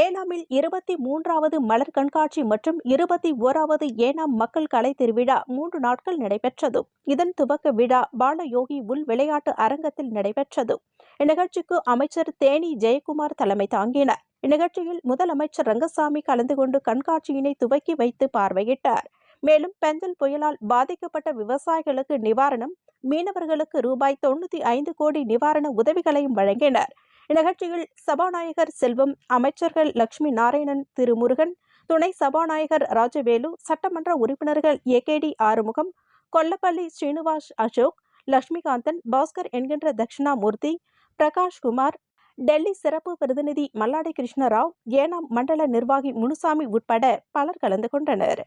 ஏனாமில் இருபத்தி மூன்றாவது மலர் கண்காட்சி மற்றும் இருபத்தி ஓராவது ஏனாம் மக்கள் கலை திருவிழா மூன்று நாட்கள் நடைபெற்றது. இதன் துவக்க விழா பாலயோகி உள் விளையாட்டு அரங்கத்தில் நடைபெற்றது. இந்நிகழ்ச்சிக்கு அமைச்சர் தேனி ஜெயக்குமார் தலைமை தாங்கினார். இந்நிகழ்ச்சியில் முதலமைச்சர் ரங்கசாமி கலந்து கொண்டு கண்காட்சியினை துவக்கி வைத்து பார்வையிட்டார். மேலும் பெந்தல் புயலால் பாதிக்கப்பட்ட விவசாயிகளுக்கு நிவாரணம் மீனவர்களுக்கு ரூபாய் தொண்ணூத்தி ஐந்து கோடி நிவாரண உதவிகளையும் வழங்கினர். இந்நிகழ்ச்சியில் சபாநாயகர் செல்வம் அமைச்சர்கள் லட்சுமி நாராயணன் திருமுருகன் துணை சபாநாயகர் ராஜவேலு சட்டமன்ற உறுப்பினர்கள் A. K. D. Arumugam Kollapalli Srinivas Ashok Lakshmikanthan Bhaskar என்கின்ற தட்சிணாமூர்த்தி பிரகாஷ் குமார் டெல்லி சிறப்பு பிரதிநிதி மல்லாடி கிருஷ்ணராவ் ஏனாம் மண்டல நிர்வாகி முனுசாமி உட்பட பலர் கலந்து கொண்டனர்.